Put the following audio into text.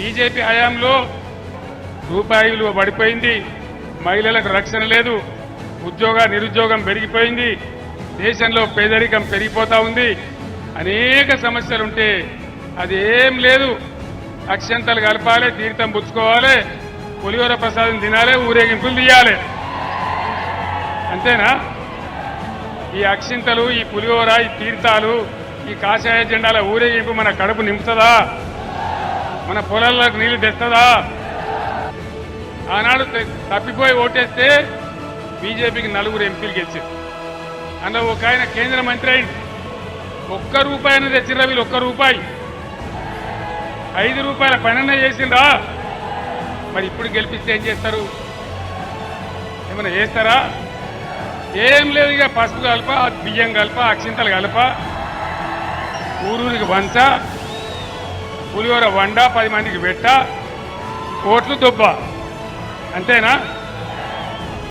BJP హయాంలో రూపాయి విలువ పడిపోయింది. మహిళలకు రక్షణ లేదు. ఉద్యోగ నిరుద్యోగం పెరిగిపోయింది. దేశంలో పేదరికం పెరిగిపోతా ఉంది. అనేక సమస్యలుంటే అది ఏం లేదు. అక్షంతలు కలపాలి తీర్థం పుచ్చుకోవాలి పులిహోర ప్రసాదం తినాలి ఊరేగింపులు తీయాలి. అంతేనా? ఈ అక్షింతలు ఈ పులిహోర ఈ తీర్థాలు ఈ కాషాయ జెండాల ఊరేగింపు మన కడుపు నింపుతుందా? మన పొలాల్లోకి నీళ్ళు తెస్తుందా? ఆనాడు తప్పిపోయి ఓటేస్తే బీజేపీకి నలుగురు ఎంపీలు గెలిచారు. అందులో ఒక ఆయన కేంద్ర మంత్రి అయింది ఒక్క రూపాయి అనేది తెచ్చిర్రా వీళ్ళు ఒక్క రూపాయి. ఐదు రూపాయల పనన్న చేసిండ్రా. మరి ఇప్పుడు గెలిపిస్తే ఏం చేస్తారు? ఏమైనా చేస్తారా? ఏం లేదు ఇక పసుపు కలప బియ్యం కలప అక్షింతలు కలప ఊరూరికి వంచ పులిహోర వండ పది మందికి పెట్ట. ఓట్లు దుబ్బ. అంతేనా?